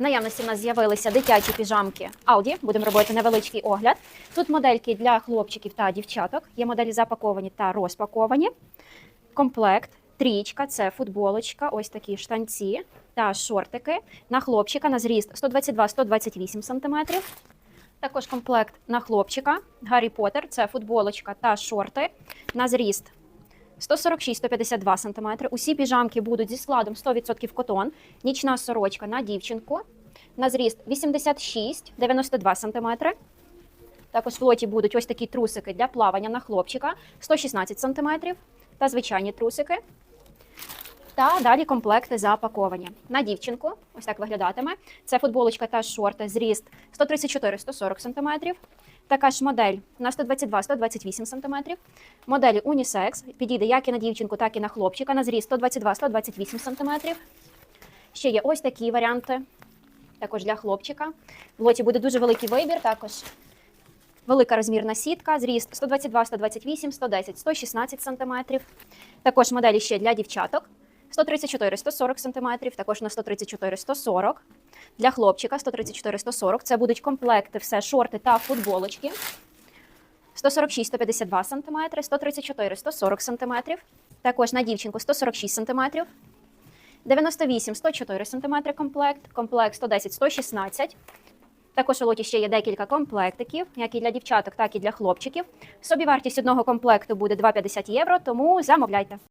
Наявності в нас з'явилися дитячі піжамки Audi. Будемо робити невеличкий огляд. Тут модельки для хлопчиків та дівчаток. Є моделі запаковані та розпаковані. Комплект, трічка, це футболочка, ось такі штанці та шортики. На хлопчика на зріст 122-128 см. Також комплект на хлопчика. Гаррі Поттер, це футболочка та шорти. На зріст 146-152 см. Усі піжамки будуть зі складом 100% котон. Нічна сорочка на дівчинку. На зріст 86-92 см. Також в лоті будуть ось такі трусики для плавання на хлопчика 116 см. Та звичайні трусики. Та далі комплекти запаковані. На дівчинку, ось так виглядатиме. Це футболочка та шорти, зріст 134-140 см. Така ж модель на 122-128 см. Моделі унісекс підійде як і на дівчинку, так і на хлопчика. На зріст 122-128 см. Ще є ось такі варіанти. Також для хлопчика. В лоті буде дуже великий вибір. Також велика розмірна сітка, зріст 122, 128, 110, 116 см. Також моделі ще для дівчаток. 134 140 см, також на 134 140 Для хлопчика 134 140 Це будуть комплекти, все шорти та футболочки. 146 152 см, 134 140 см. Також на дівчинку 146 см. 98 104 см комплект, комплект 110 116 також у лоті ще є декілька комплектиків, як і для дівчаток, так і для хлопчиків. Собівартість одного комплекту буде 2,50 євро, тому замовляйте.